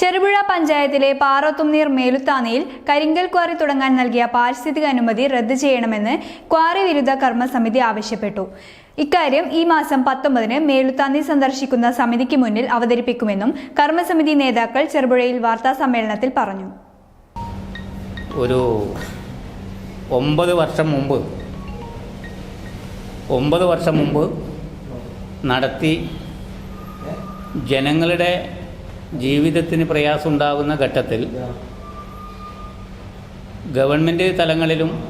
ചെറുപുഴ പഞ്ചായത്തിലെ പാറത്തുംനീർ മേലുത്താനയിൽ കരിങ്കൽ ക്വാറി തുടങ്ങാൻ നൽകിയ പാരിസ്ഥിതിക അനുമതി റദ്ദ് ചെയ്യണമെന്ന് ക്വാറി വിരുദ്ധ കർമ്മസമിതി ആവശ്യപ്പെട്ടു. ഇക്കാര്യം ഈ മാസം പത്തൊമ്പതിന് മേലുത്താന്നി സന്ദർശിക്കുന്ന സമിതിക്ക് മുന്നിൽ അവതരിപ്പിക്കുമെന്നും കർമ്മസമിതി നേതാക്കൾ ചെറുപുഴയിൽ വാർത്താ സമ്മേളനത്തിൽ പറഞ്ഞു. ഒരു ഒമ്പത് വർഷം മുമ്പ് ഒമ്പത് വർഷം മുമ്പ് നടത്തി ജനങ്ങളുടെ ജീവിതത്തിന് പ്രയാസമുണ്ടാകുന്ന ഘട്ടത്തിൽ ഗവൺമെന്റ് തലങ്ങളിലും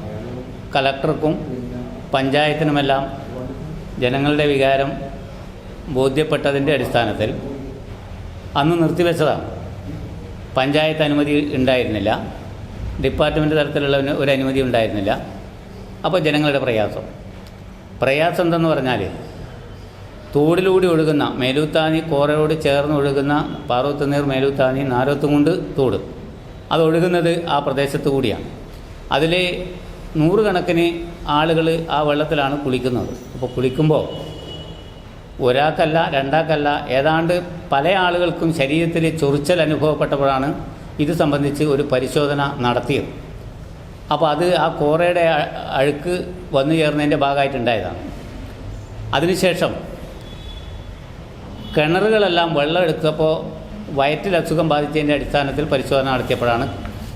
കലക്ടർക്കും പഞ്ചായത്തിനുമെല്ലാം ജനങ്ങളുടെ വികാരം ബോധ്യപ്പെട്ടതിന്റെ അടിസ്ഥാനത്തിൽ അന്ന് നിർത്തിവെച്ചതാണ്. പഞ്ചായത്ത് അനുമതി ഉണ്ടായിരുന്നില്ല. ഡിപ്പാർട്ട്മെന്റ് തലത്തിലുള്ള ഒരു- അനുമതി ഉണ്ടായിരുന്നില്ല. അപ്പോൾ ജനങ്ങളുടെ പ്രയാസം. പ്രയാസം എന്തെന്ന് പറഞ്ഞാൽ തോടിലൂടെ ഒഴുകുന്ന മേലൂത്താനി കോറയോട് ചേർന്ന് ഒഴുകുന്ന പാർവത്തുനീർ മേലൂത്താനി നാരോത്തുമുണ്ട് തോട്. അത് ഒഴുകുന്നത് ആ പ്രദേശത്ത് കൂടിയാണ്. അതിൽ നൂറുകണക്കിന് ആളുകൾ ആ വെള്ളത്തിലാണ് കുളിക്കുന്നത്. അപ്പോൾ കുളിക്കുമ്പോൾ ഒരാൾക്കല്ല രണ്ടാൾക്കല്ല ഏതാണ്ട് പല ആളുകൾക്കും ശരീരത്തിൽ ചൊറിച്ചൽ അനുഭവപ്പെട്ടപ്പോഴാണ് ഇത് സംബന്ധിച്ച് ഒരു പരിശോധന നടത്തിയത്. അപ്പോൾ അത് ആ കോറയുടെ അഴുക്ക് വന്നു ചേർന്നതിന്റെ ഭാഗമായിട്ടുണ്ടായതാണ്. അതിനുശേഷം കിണറുകളെല്ലാം വെള്ളം എടുത്തപ്പോൾ വയറ്റിൽ അസുഖം ബാധിച്ചതിന്റെ അടിസ്ഥാനത്തിൽ പരിശോധന നടത്തിയപ്പോഴാണ്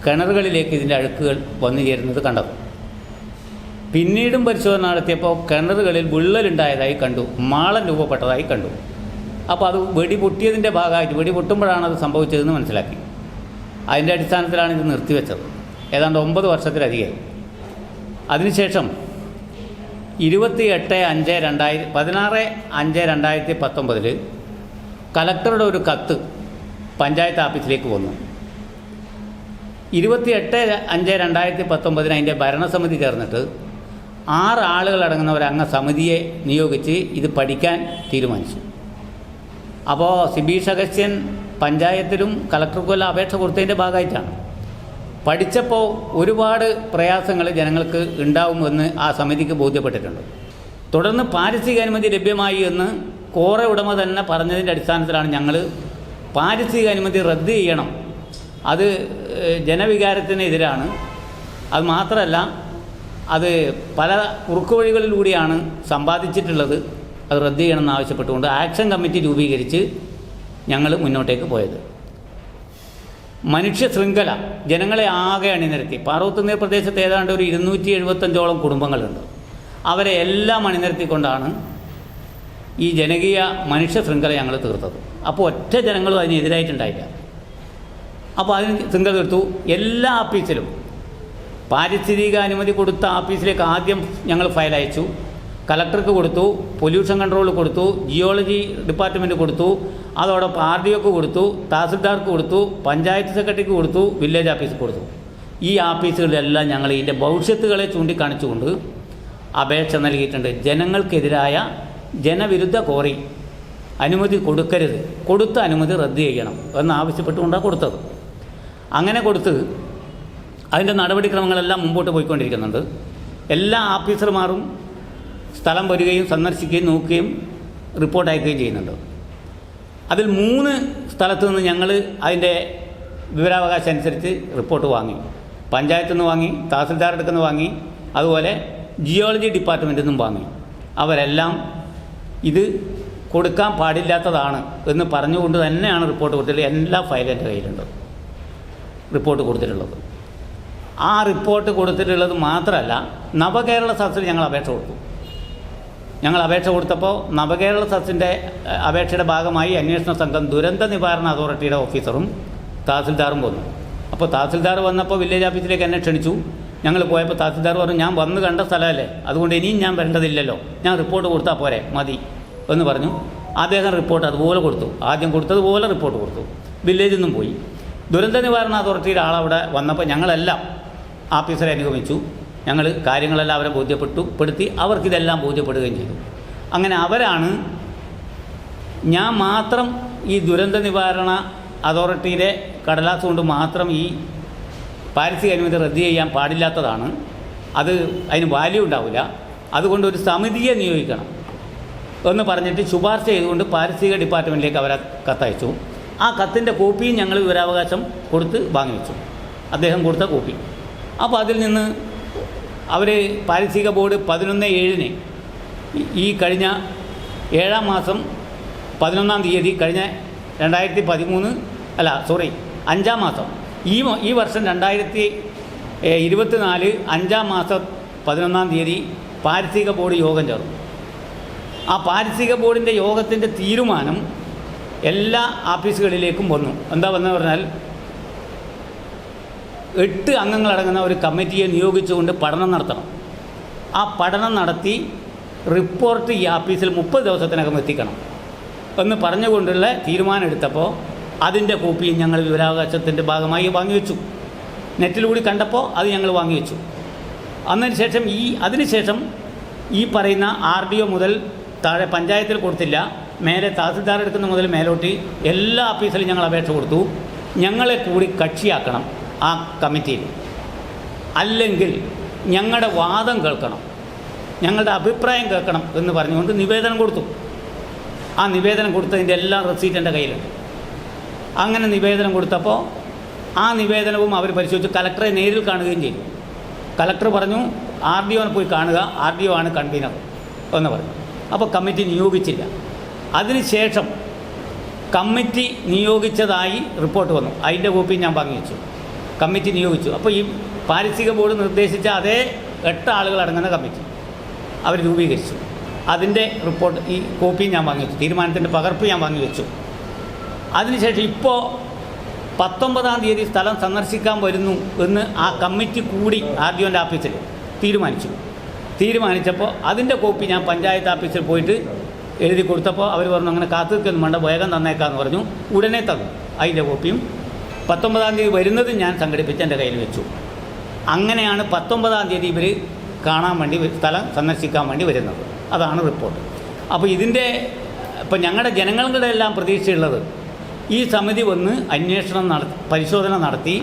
കിണറുകളിലേക്ക് ഇതിന്റെ അഴുക്കുകൾ വന്നു ചേരുന്നത് കണ്ടത്. പിന്നീടും പരിശോധന നടത്തിയപ്പോൾ കിണറുകളിൽ വിള്ളലുണ്ടായതായി കണ്ടു മാളം രൂപപ്പെട്ടതായി കണ്ടു. അപ്പോൾ അത് വെടി പൊട്ടിയതിന്റെ ഭാഗമായിട്ട് വെടി പൊട്ടുമ്പോഴാണ് അത് സംഭവിച്ചതെന്ന് മനസ്സിലാക്കി. അതിന്റെ അടിസ്ഥാനത്തിലാണ് ഇത് നിർത്തിവെച്ചത്. ഏതാണ്ട് ഒമ്പത് വർഷത്തിലധികം. അതിനുശേഷം ഇരുപത്തി എട്ട് അഞ്ച് രണ്ടായിരത്തി പതിനാറ് അഞ്ച് രണ്ടായിരത്തി പത്തൊമ്പതിൽ കലക്ടറുടെ ഒരു കത്ത് പഞ്ചായത്ത് ഓഫീസിലേക്ക് വന്നു. ഇരുപത്തി എട്ട് അഞ്ച് രണ്ടായിരത്തി പത്തൊമ്പതിന് അതിന്റെ ഭരണസമിതി ചേർന്നിട്ട് ആറ് ആളുകൾ അടങ്ങുന്ന ഒരു അംഗ സമിതിയെ നിയോഗിച്ച് ഇത് പഠിക്കാൻ തീരുമാനിച്ചു. അപ്പോൾ സിബീഷ് അഗസ്ത്യൻ പഞ്ചായത്തിലും കലക്ടർക്കുമെല്ലാം അപേക്ഷ കൊടുത്തതിന്റെ ഭാഗമായിട്ടാണ്. പഠിച്ചപ്പോൾ ഒരുപാട് പ്രയാസങ്ങൾ ജനങ്ങൾക്ക് ഉണ്ടാവുമെന്ന് ആ സമിതിക്ക് ബോധ്യപ്പെട്ടിട്ടുണ്ട്. തുടർന്ന് പാരിസ്ഥിതിക അനുമതി ലഭ്യമായി എന്ന് കോറ ഉടമ തന്നെ പറഞ്ഞതിന്റെ അടിസ്ഥാനത്തിലാണ് ഞങ്ങൾ പാരിസ്ഥിതിക അനുമതി റദ്ദ് ചെയ്യണം. അത് ജനവികാരത്തിനെതിരാണ്. അത് മാത്രമല്ല അത് പല കുറുക്കുവഴികളിലൂടെയാണ് സമ്പാദിച്ചിട്ടുള്ളത്. അത് റദ്ദ് ചെയ്യണമെന്ന് ആവശ്യപ്പെട്ടുകൊണ്ട് ആക്ഷൻ കമ്മിറ്റി രൂപീകരിച്ച് ഞങ്ങൾ മുന്നോട്ടേക്ക് പോയത്. മനുഷ്യ ശൃംഖല ജനങ്ങളെ ആകെ അണിനിരത്തി. പാർവത്തുനീർ പ്രദേശത്ത് ഏതാണ്ട് ഒരു ഇരുന്നൂറ്റി എഴുപത്തഞ്ചോളം കുടുംബങ്ങളുണ്ട്. അവരെ എല്ലാം അണിനിരത്തിക്കൊണ്ടാണ് ഈ ജനകീയ മനുഷ്യ ശൃംഖല ഞങ്ങൾ തീർത്തത്. അപ്പോൾ ഒറ്റ ജനങ്ങളും അതിനെതിരായിട്ടുണ്ടായില്ല അപ്പോൾ അതിന് ശൃംഖല തീർത്തു. എല്ലാ ആഫീസിലും പാരിസ്ഥിതിക അനുമതി കൊടുത്ത ആഫീസിലേക്ക് ആദ്യം ഞങ്ങൾ ഫയൽ അയച്ചു. കലക്ടർക്ക് കൊടുത്തു പൊല്യൂഷൻ കൺട്രോൾ കൊടുത്തു ജിയോളജി ഡിപ്പാർട്ട്മെന്റ് കൊടുത്തു അതോടൊപ്പം ആർ ഡി ഒക്ക് കൊടുത്തു തഹസിൽദാർക്ക് കൊടുത്തു പഞ്ചായത്ത് സെക്രട്ടറിക്ക് കൊടുത്തു വില്ലേജ് ഓഫീസിൽ കൊടുത്തു. ഈ ഓഫീസുകളിലെല്ലാം ഞങ്ങൾ ഇതിന്റെ ഭവിഷ്യത്തുകളെ ചൂണ്ടിക്കാണിച്ചുകൊണ്ട് അപേക്ഷ നൽകിയിട്ടുണ്ട്. ജനങ്ങൾക്കെതിരായ ജനവിരുദ്ധ കോറി. അനുമതി കൊടുക്കരുത്. കൊടുത്ത അനുമതി റദ്ദ് ചെയ്യണം എന്നാവശ്യപ്പെട്ടുകൊണ്ടാണ് കൊടുത്തത്. അങ്ങനെ കൊടുത്ത് അതിന്റെ നടപടിക്രമങ്ങളെല്ലാം മുമ്പോട്ട് പോയിക്കൊണ്ടിരിക്കുന്നുണ്ട്. എല്ലാ ഓഫീസർമാരും സ്ഥലം വരികയും സന്ദർശിക്കുകയും നോക്കുകയും റിപ്പോർട്ട് അയക്കുകയും ചെയ്യുന്നുണ്ട്. അതിൽ മൂന്ന് സ്ഥലത്ത് നിന്ന് ഞങ്ങൾ അതിന്റെ വിവരാവകാശം അനുസരിച്ച് റിപ്പോർട്ട് വാങ്ങി. പഞ്ചായത്തു നിന്ന് വാങ്ങി തഹസിൽദാരുടെ നിന്ന് വാങ്ങി അതുപോലെ ജിയോളജി ഡിപ്പാർട്ട്മെന്റിൽ നിന്നും വാങ്ങി. അവരെല്ലാം ഇത് കൊടുക്കാൻ പാടില്ലാത്തതാണ് എന്ന് പറഞ്ഞുകൊണ്ട് തന്നെയാണ് റിപ്പോർട്ട് കൊടുത്തിട്ടുള്ളത്. എല്ലാ ഫയലും എന്റെ കയ്യിലുണ്ട്. റിപ്പോർട്ട് കൊടുത്തിട്ടുള്ളത്. ആ റിപ്പോർട്ട് കൊടുത്തിട്ടുള്ളത് മാത്രമല്ല നവകേരള സദസ്സിൽ ഞങ്ങൾ അപേക്ഷ കൊടുത്തു. ഞങ്ങൾ അപേക്ഷ കൊടുത്തപ്പോൾ നവകേരള സദസ്സിന്റെ അപേക്ഷയുടെ ഭാഗമായി അന്വേഷണ സംഘം ദുരന്ത നിവാരണ അതോറിറ്റിയുടെ ഓഫീസറും തഹസിൽദാറും വന്നു. അപ്പോൾ തഹസിൽദാർ വന്നപ്പോൾ വില്ലേജ് ഓഫീസിലേക്ക് എന്നെ ക്ഷണിച്ചു. ഞങ്ങൾ പോയപ്പോൾ തഹസിൽദാർ പറഞ്ഞു ഞാൻ വന്ന് കണ്ട സ്ഥലമല്ലേ? അതുകൊണ്ട് ഇനിയും ഞാൻ വരേണ്ടതില്ലല്ലോ. ഞാൻ റിപ്പോർട്ട് കൊടുത്താൽ പോരെ? മതി. എന്ന് പറഞ്ഞു. അദ്ദേഹം റിപ്പോർട്ട് അതുപോലെ കൊടുത്തു. ആദ്യം കൊടുത്തതുപോലെ റിപ്പോർട്ട് കൊടുത്തു. വില്ലേജിൽ നിന്നും പോയി. ദുരന്ത നിവാരണ അതോറിറ്റിയുടെ ആളവിടെ വന്നപ്പോൾ ഞങ്ങളെല്ലാം ആഫീസറെ അനുഗമിച്ചു. ഞങ്ങൾ കാര്യങ്ങളെല്ലാം അവരെ ബോധ്യപ്പെട്ടു പെടുത്തി അവർക്കിതെല്ലാം ബോധ്യപ്പെടുകയും ചെയ്തു. അങ്ങനെ അവരാണ് ഞാൻ മാത്രം ഈ ദുരന്ത നിവാരണ അതോറിറ്റിയിലെ കടലാസ് കൊണ്ട് മാത്രം ഈ പാരിസ്ഥിതിക അനുമതി റദ്ദ് ചെയ്യാൻ പാടില്ലാത്തതാണ്. അത് അതിന് വാല്യൂ ഉണ്ടാവില്ല. അതുകൊണ്ട് ഒരു സമിതിയെ നിയോഗിക്കണം എന്ന് പറഞ്ഞിട്ട് ശുപാർശ ചെയ്തുകൊണ്ട് പാരിസ്ഥിതിക ഡിപ്പാർട്ട്മെന്റിലേക്ക് അവരെ കത്തയച്ചു. ആ കത്തിന്റെ കോപ്പിയും ഞങ്ങൾ വിവരാവകാശം കൊടുത്ത് വാങ്ങി വെച്ചു അദ്ദേഹം കൊടുത്ത കോപ്പി. അപ്പോൾ അതിൽ നിന്ന് അവർ പാരിസ്ഥിതിക ബോർഡ് പതിനൊന്ന് ഏഴിന് ഈ കഴിഞ്ഞ ഏഴാം മാസം പതിനൊന്നാം തീയതി കഴിഞ്ഞ രണ്ടായിരത്തി പതിമൂന്ന് അല്ല സോറി അഞ്ചാം മാസം ഈ ഈ വർഷം രണ്ടായിരത്തി ഇരുപത്തിനാല് അഞ്ചാം മാസം പതിനൊന്നാം തീയതി പാരിസ്ഥിതിക ബോർഡ് യോഗം ചേർന്നു. ആ പാരിസ്ഥിതിക ബോർഡിന്റെ യോഗത്തിന്റെ തീരുമാനം എല്ലാ ആഫീസുകളിലേക്കും വന്നു. എന്താ വന്നെന്ന് പറഞ്ഞാൽ എട്ട് അംഗങ്ങളടങ്ങുന്ന ഒരു കമ്മിറ്റിയെ നിയോഗിച്ചുകൊണ്ട് പഠനം നടത്തണം. ആ പഠനം നടത്തി റിപ്പോർട്ട് ഈ ആഫീസിൽ മുപ്പത് ദിവസത്തിനകം എത്തിക്കണം എന്ന് പറഞ്ഞുകൊണ്ടുള്ള തീരുമാനം എടുത്തപ്പോൾ അതിന്റെ കോപ്പിയും ഞങ്ങൾ വിവരാവകാശത്തിന്റെ ഭാഗമായി വാങ്ങിവെച്ചു. നെറ്റിലൂടെ കണ്ടപ്പോൾ അത് ഞങ്ങൾ വാങ്ങിവെച്ചു. അന്നതിന് ശേഷം ഈ അതിനുശേഷം ഈ പറയുന്ന ആർ ഡി ഒ മുതൽ താഴെ പഞ്ചായത്തിൽ കൊടുത്തില്ല മേലെ തഹസിൽദാർ എടുക്കുന്ന മുതൽ മേലോട്ട് എല്ലാ ഓഫീസിലും ഞങ്ങൾ അപേക്ഷ കൊടുത്തു. ഞങ്ങളെ കൂടി കക്ഷിയാക്കണം ആ കമ്മിറ്റിയിൽ. അല്ലെങ്കിൽ ഞങ്ങളുടെ വാദം കേൾക്കണം ഞങ്ങളുടെ അഭിപ്രായം കേൾക്കണം എന്ന് പറഞ്ഞുകൊണ്ട് നിവേദനം കൊടുത്തു. ആ നിവേദനം കൊടുത്തതിന്റെ എല്ലാ റെസീറ്റ് എന്റെ കയ്യിലുണ്ട്. അങ്ങനെ നിവേദനം കൊടുത്തപ്പോൾ ആ നിവേദനവും അവർ പരിശോധിച്ച്. കലക്ടറെ നേരിൽ കാണുകയും ചെയ്തു. കലക്ടർ പറഞ്ഞു ആർ ഡി ഒനെ പോയി കാണുക. ആർ ഡി ഒ ആണ് കൺവീനർ. എന്ന് പറഞ്ഞു. അപ്പോൾ കമ്മിറ്റി നിയോഗിച്ചില്ല. അതിനുശേഷം കമ്മിറ്റി നിയോഗിച്ചതായി റിപ്പോർട്ട് വന്നു. അതിന്റെ കോപ്പി ഞാൻ വാങ്ങി വെച്ചു. കമ്മിറ്റി നിയോഗിച്ചു. അപ്പോൾ ഈ പാരിസ്ഥിതിക ബോർഡ് നിർദ്ദേശിച്ച അതേ എട്ട് ആളുകൾ അടങ്ങുന്ന കമ്മിറ്റി അവർ രൂപീകരിച്ചു. അതിന്റെ റിപ്പോർട്ട് ഈ കോപ്പി ഞാൻ വാങ്ങി വെച്ചു. തീരുമാനത്തിന്റെ പകർപ്പ് ഞാൻ വാങ്ങി വെച്ചു. അതിനുശേഷം ഇപ്പോൾ പത്തൊമ്പതാം തീയതി സ്ഥലം സന്ദർശിക്കാൻ വരുന്നു എന്ന് ആ കമ്മിറ്റി കൂടി ആർ ഡി ഒന്റെ ഓഫീസിൽ തീരുമാനിച്ചു. തീരുമാനിച്ചപ്പോൾ അതിന്റെ കോപ്പി ഞാൻ പഞ്ചായത്ത് ഓഫീസിൽ പോയിട്ട് എഴുതി കൊടുത്തപ്പോൾ അവർ പറഞ്ഞു അങ്ങനെ കാത്തു നിൽക്കുന്നു വേണ്ട വേഗം തന്നേക്കാന്ന് പറഞ്ഞു. ഉടനെ തന്നു. അതിന്റെ കോപ്പിയും പത്തൊമ്പതാം തീയതി വരുന്നത് ഞാൻ സംഘടിപ്പിച്ച് എന്റെ കയ്യിൽ വെച്ചു. അങ്ങനെയാണ് പത്തൊമ്പതാം തീയതി ഇവർ കാണാൻ വേണ്ടി സ്ഥലം സന്ദർശിക്കാൻ വേണ്ടി വരുന്നത്. അതാണ് റിപ്പോർട്ട്. അപ്പോൾ ഇതിന്റെ ഇപ്പം ഞങ്ങളുടെ ജനങ്ങളുടെ എല്ലാം പ്രതീക്ഷയുള്ളത് ഈ സമിതി വന്ന് അന്വേഷണം നടത്തി പരിശോധന നടത്തി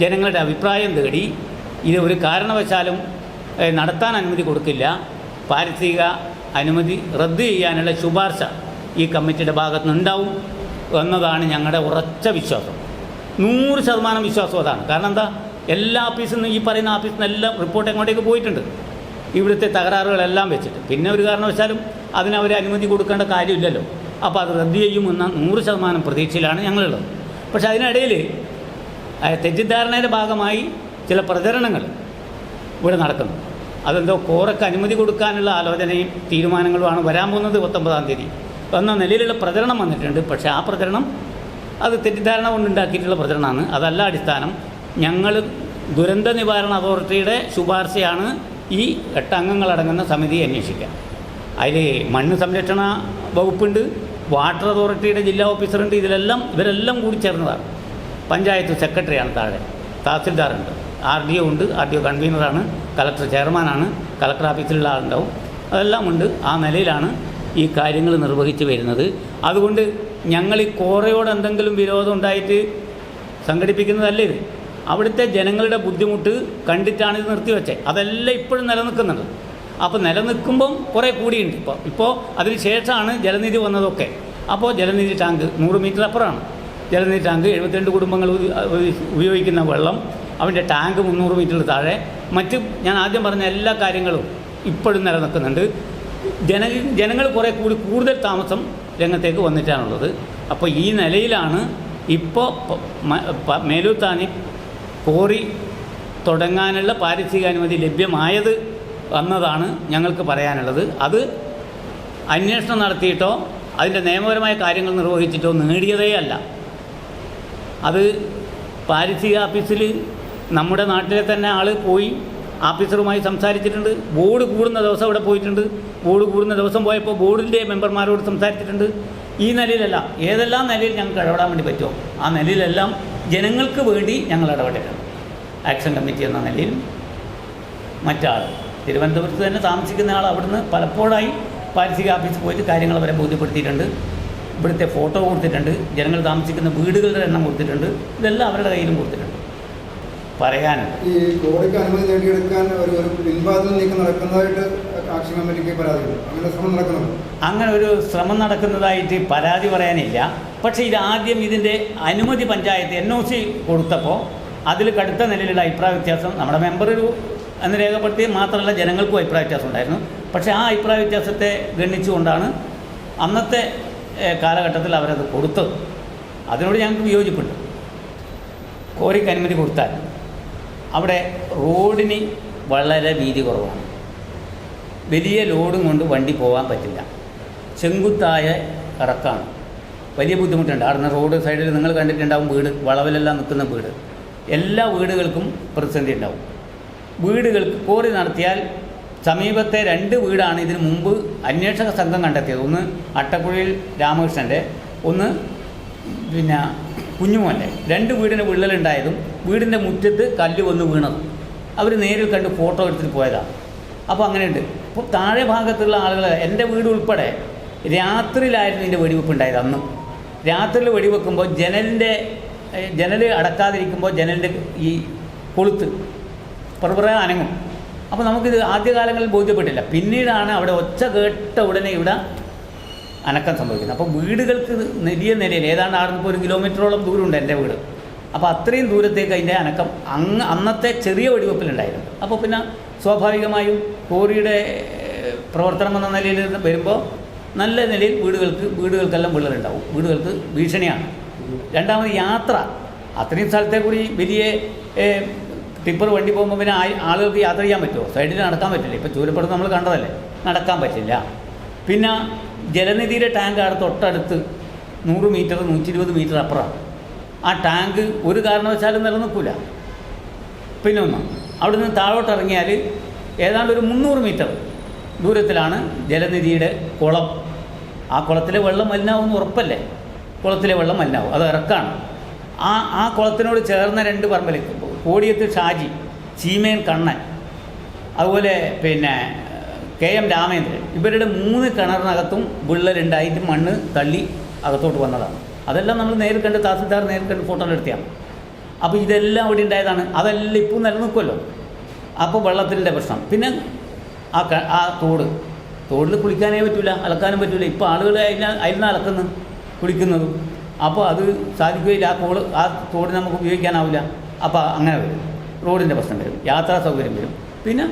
ജനങ്ങളുടെ അഭിപ്രായം തേടി ഇത് ഒരു കാരണവശാലും നടത്താൻ അനുമതി കൊടുക്കില്ല. പാരിസ്ഥിതിക അനുമതി റദ്ദ് ചെയ്യാനുള്ള ശുപാർശ ഈ കമ്മിറ്റിയുടെ ഭാഗത്തുനിന്നുണ്ടാവും എന്നതാണ് ഞങ്ങളുടെ ഉറച്ച വിശ്വാസം. നൂറ് ശതമാനം വിശ്വാസം അതാണ്. കാരണം എന്താ? എല്ലാ ഓഫീസിൽ നിന്നും ഈ പറയുന്ന ഓഫീസിൽ നിന്നെല്ലാം റിപ്പോർട്ട് എങ്ങോട്ടേക്ക് പോയിട്ടുണ്ട്? ഇവിടുത്തെ തകരാറുകളെല്ലാം വെച്ചിട്ട്. പിന്നെ ഒരു കാരണവശാലും അതിനവർ അനുമതി കൊടുക്കേണ്ട കാര്യമില്ലല്ലോ. അപ്പോൾ അത് റദ്ദ് ചെയ്യുമെന്ന നൂറ് ശതമാനം പ്രതീക്ഷയിലാണ് ഞങ്ങളുള്ളത്. പക്ഷേ അതിനിടയിൽ തെറ്റിദ്ധാരണയുടെ ഭാഗമായി ചില പ്രചരണങ്ങൾ ഇവിടെ നടക്കുന്നു. അതെന്തോ കോറയ്ക്ക് അനുമതി കൊടുക്കാനുള്ള ആലോചനയും തീരുമാനങ്ങളുമാണ് വരാൻ പോകുന്നത് പത്തൊമ്പതാം തീയതി. എന്ന നിലയിലുള്ള പ്രചരണം വന്നിട്ടുണ്ട്. പക്ഷേ ആ പ്രചരണം അത് തെറ്റിദ്ധാരണ കൊണ്ടുണ്ടാക്കിയിട്ടുള്ള പ്രചരണമാണ്. അതല്ല അടിസ്ഥാനം. ഞങ്ങൾ ദുരന്ത നിവാരണ അതോറിറ്റിയുടെ ശുപാർശയാണ് ഈ എട്ടംഗങ്ങളടങ്ങുന്ന സമിതി അന്വേഷിക്കുക അതിൽ മണ്ണ് സംരക്ഷണ വകുപ്പുണ്ട്. വാട്ടർ അതോറിറ്റിയുടെ ജില്ലാ ഓഫീസറുണ്ട് ഇതിലെല്ലാം ഇവരെല്ലാം കൂടി ചേർന്നതാണ്. പഞ്ചായത്ത് സെക്രട്ടറിയാണ് താഴെ. തഹസിൽദാറുണ്ട്. ആർ ഡി ഒ ഉണ്ട്. ആർ ഡി ഒ കൺവീനറാണ്. കലക്ടർ ചെയർമാനാണ്. കലക്ടർ ഓഫീസിലുള്ള ആളുണ്ടാവും. അതെല്ലാം ഉണ്ട്. ആ നിലയിലാണ് ഈ കാര്യങ്ങൾ നിർവഹിച്ച് വരുന്നത്. അതുകൊണ്ട് ഞങ്ങൾ ഈ കോറയോട് എന്തെങ്കിലും വിരോധം ഉണ്ടായിട്ട് സംഘടിപ്പിക്കുന്നതല്ല ഇത്? അവിടുത്തെ ജനങ്ങളുടെ ബുദ്ധിമുട്ട് കണ്ടിട്ടാണ് ഇത് നിർത്തിവെച്ചത്. അതെല്ലാം ഇപ്പോഴും നിലനിൽക്കുന്നുണ്ട്. അപ്പോൾ നിലനിൽക്കുമ്പം കുറേ കൂടിയുണ്ട് ഇപ്പോൾ ഇപ്പോൾ അതിന് ശേഷമാണ് ജലനിധി വന്നതൊക്കെ. അപ്പോൾ ജലനിധി ടാങ്ക് നൂറ് മീറ്റർ അപ്പുറമാണ്. ജലനിധി ടാങ്ക് എഴുപത്തിരണ്ട് കുടുംബങ്ങൾ ഉപയോഗിക്കുന്ന വെള്ളം അവന്റെ ടാങ്ക് മുന്നൂറ് മീറ്റർ താഴെ. മറ്റ് ഞാൻ ആദ്യം പറഞ്ഞ എല്ലാ കാര്യങ്ങളും ഇപ്പോഴും നിലനിൽക്കുന്നുണ്ട്. ജന ജനങ്ങൾ കുറേ കൂടി കൂടുതൽ താമസം രംഗത്തേക്ക് വന്നിട്ടാണുള്ളത്. അപ്പോൾ ഈ നിലയിലാണ് ഇപ്പോൾ മേലൂത്താനി കോറി തുടങ്ങാനുള്ള പാരിസ്ഥിതിക അനുമതി ലഭ്യമായത് എന്നതാണ് ഞങ്ങൾക്ക് പറയാനുള്ളത്. അത് അന്വേഷണം നടത്തിയിട്ടോ അതിന്റെ നിയമപരമായ കാര്യങ്ങൾ നിർവഹിച്ചിട്ടോ നേടിയതേ അല്ല. അത് പാരിസ്ഥിതിക ഓഫീസിൽ നമ്മുടെ നാട്ടിലെ തന്നെ ആൾ പോയി ഓഫീസറുമായി സംസാരിച്ചിട്ടുണ്ട്. ബോർഡ് കൂടുന്ന ദിവസം അവിടെ പോയിട്ടുണ്ട്. ബോർഡ് കൂടുന്ന ദിവസം പോയപ്പോൾ ബോർഡിന്റെ മെമ്പർമാരോട് സംസാരിച്ചിട്ടുണ്ട്. ഈ നിലയിലല്ല ഏതെല്ലാം നിലയിൽ ഞങ്ങൾക്ക് ഇടപെടാൻ വേണ്ടി പറ്റുമോ? ആ നിലയിലെല്ലാം ജനങ്ങൾക്ക് വേണ്ടി ഞങ്ങൾ ഇടപെട്ടിട്ടുണ്ട്. ആക്ഷൻ കമ്മിറ്റി എന്ന നിലയിൽ മറ്റാൾ തിരുവനന്തപുരത്ത് തന്നെ താമസിക്കുന്ന ആൾ അവിടുന്ന് പലപ്പോഴായി പാരിസ്ഥിതിക ഓഫീസിൽ പോയിട്ട് കാര്യങ്ങൾ അവരെ ബോധ്യപ്പെടുത്തിയിട്ടുണ്ട്. ഇവിടുത്തെ ഫോട്ടോ കൊടുത്തിട്ടുണ്ട്. ജനങ്ങൾ താമസിക്കുന്ന വീടുകളുടെ എണ്ണം കൊടുത്തിട്ടുണ്ട്. ഇതെല്ലാം അവരുടെ കയ്യിലും കൊടുത്തിട്ടുണ്ട്. പറയാനുണ്ട് ഈ കോടതിക്ക് അനുമതി നേടിയെടുക്കാൻ ഒരു ഒരു പിൻവാതിൽ നീക്കം നടക്കുന്നതായിട്ട് ആക്ഷൻ കമ്മിറ്റിക്ക് പരാതി അങ്ങനെ ശ്രമം നടക്കുന്നുണ്ട്? അങ്ങനെ ഒരു ശ്രമം നടക്കുന്നതായിട്ട് പരാതി പറയാനില്ല. പക്ഷേ ഇത് ആദ്യം ഇതിന്റെ അനുമതി പഞ്ചായത്ത് എൻ ഒ സി കൊടുത്തപ്പോൾ അതിൽ കടുത്ത നിലയിലുള്ള അഭിപ്രായ വ്യത്യാസം നമ്മുടെ മെമ്പർ ഒരു എന്ന് രേഖപ്പെടുത്തി മാത്രമല്ല ജനങ്ങൾക്കും അഭിപ്രായ വ്യത്യാസം ഉണ്ടായിരുന്നു. പക്ഷേ ആ അഭിപ്രായ വ്യത്യാസത്തെ ഗണിച്ചുകൊണ്ടാണ് അന്നത്തെ കാലഘട്ടത്തിൽ അവരത് കൊടുത്തത്. അതിനോട് ഞങ്ങൾക്ക് വിയോജിപ്പുണ്ട്. കോരിക്ക് അനുമതി കൊടുത്താൽ അവിടെ റോഡിന് വളരെ വീതി കുറവാണ്. വലിയ ലോഡും കൊണ്ട് വണ്ടി പോകാൻ പറ്റില്ല. ചെങ്കുത്തായ ഇറക്കാണ് വലിയ ബുദ്ധിമുട്ടുണ്ട്. അവിടെ റോഡ് സൈഡിൽ നിങ്ങൾ കണ്ടിട്ടുണ്ടാവും വീട് വളവിലെല്ലാം നിൽക്കുന്ന വീട്. എല്ലാ വീടുകൾക്കും പ്രതിസന്ധി ഉണ്ടാവും. വീടുകൾക്ക് കോറി നടത്തിയാൽ സമീപത്തെ രണ്ട് വീടാണ് ഇതിനു മുമ്പ് അന്വേഷക സംഘം കണ്ടെത്തിയത്. ഒന്ന് അട്ടപ്പുഴയിൽ രാമകൃഷ്ണന്റെ ഒന്ന് പിന്നെ കുഞ്ഞുമോന്റെ രണ്ട് വീടിന് വിള്ളലുണ്ടായതും വീടിന്റെ മുറ്റത്ത് കല്ല് വന്ന് വീണതും. അവർ നേരിൽ കണ്ട് ഫോട്ടോ എടുത്തിട്ട് പോയതാണ് അപ്പോൾ അങ്ങനെയുണ്ട്. അപ്പോൾ താഴെ ഭാഗത്തുള്ള ആളുകൾ എന്റെ വീട് ഉൾപ്പെടെ രാത്രിയിലായിരുന്നു ഇതിന്റെ വെടിവെപ്പ് ഉണ്ടായത് അന്നും. രാത്രിയിൽ വെടിവെക്കുമ്പോൾ ജനലിന്റെ ജനൽ അടക്കാതിരിക്കുമ്പോൾ ജനലിന്റെ ഈ കൊളുത്ത് പുറപുറ അനങ്ങും. അപ്പോൾ നമുക്കിത് ആദ്യകാലങ്ങളിൽ ബോധ്യപ്പെട്ടില്ല. പിന്നീടാണ് അവിടെ ഒച്ച കേട്ട ഉടനെ ഇവിടെ അനക്കം സംഭവിക്കുന്നത്. അപ്പോൾ വീടുകൾക്ക് നെടിയ നിലയിൽ ഏതാണ്ട് ആടുന്ന് ഇപ്പോൾ ഒരു കിലോമീറ്ററോളം ദൂരമുണ്ട് എന്റെ വീട്. അപ്പോൾ അത്രയും ദൂരത്തേക്ക് അതിന്റെ അനക്കം അങ്ങ് അന്നത്തെ ചെറിയ വെടിവെപ്പിലുണ്ടായിരുന്നു. അപ്പോൾ പിന്നെ സ്വാഭാവികമായും കോറിയുടെ പ്രവർത്തനം എന്ന നിലയിൽ വരുമ്പോൾ നല്ല നിലയിൽ വീടുകൾക്ക് വീടുകൾക്കെല്ലാം വിള്ളലുണ്ടാവും. വീടുകൾക്ക് ഭീഷണിയാണ്. രണ്ടാമത് യാത്ര. അത്രയും സ്ഥലത്തെ കൂടി വലിയ ടിപ്പർ വണ്ടി പോകുമ്പോൾ പിന്നെ ആളുകൾക്ക് യാത്ര ചെയ്യാൻ പറ്റുമോ? സൈഡിൽ നടക്കാൻ പറ്റില്ല. ഇപ്പോൾ ചൂരപ്പുറത്ത് നമ്മൾ കണ്ടതല്ലേ? നടക്കാൻ പറ്റില്ല. പിന്നെ ജലനിധിയുടെ ടാങ്ക് അവിടെ തൊട്ടടുത്ത് നൂറ് മീറ്റർ നൂറ്റി ഇരുപത് മീറ്റർ അപ്പുറം. ആ ടാങ്ക് ഒരു കാരണവശാലും നിലനിൽക്കില്ല പിന്നെ ഒന്ന് അവിടെ നിന്ന് താഴോട്ട് ഇറങ്ങിയാൽ ഏതാണ്ട് ഒരു മുന്നൂറ് മീറ്റർ ദൂരത്തിലാണ് ജലനിധിയുടെ കുളം. ആ കുളത്തിലെ വെള്ളം മലിനാവുമെന്ന് ഉറപ്പല്ലേ? കുളത്തിലെ വെള്ളം മലിനാവും. അത് ഇറക്കാണ്. ആ ആ കുളത്തിനോട് ചേർന്ന രണ്ട് പറമ്പിൽ കോടിയത്ത് ഷാജി ചീമേൻ കണ്ണൻ അതുപോലെ പിന്നെ കെ എം രാമേന്ദ്രൻ ഇവരുടെ മൂന്ന് കിണറിനകത്തും വിള്ളലുണ്ടായിട്ട് മണ്ണ് തള്ളി അകത്തോട്ട് വന്നതാണ്. അതെല്ലാം നമ്മൾ നേരിൽ കണ്ട് തഹസിൽദാർ നേരിൽ കണ്ട് ഫോട്ടോ എടുത്തിയാണ് അപ്പോൾ ഇതെല്ലാം അവിടെ ഉണ്ടായതാണ്. അതെല്ലാം ഇപ്പോൾ നിലനിൽക്കുമല്ലോ. അപ്പോൾ വെള്ളത്തിന്റെ പ്രശ്നം. പിന്നെ ആ ആ തോട്. തോടിൽ കുളിക്കാനേ പറ്റില്ല അലക്കാനും പറ്റില്ല ഇപ്പോൾ ആളുകൾ അതിന് അതിൽ അലക്കുന്നു കുളിക്കുന്നതും. അപ്പോൾ അത് സാധിക്കുകയില്ല. ആ കോൾ ആ തോട് നമുക്ക് ഉപയോഗിക്കാനാവില്ല. അപ്പോൾ അങ്ങനെ വരും. റോഡിന്റെ പ്രശ്നം വരും. യാത്രാ സൗകര്യം വരും. പിന്നെ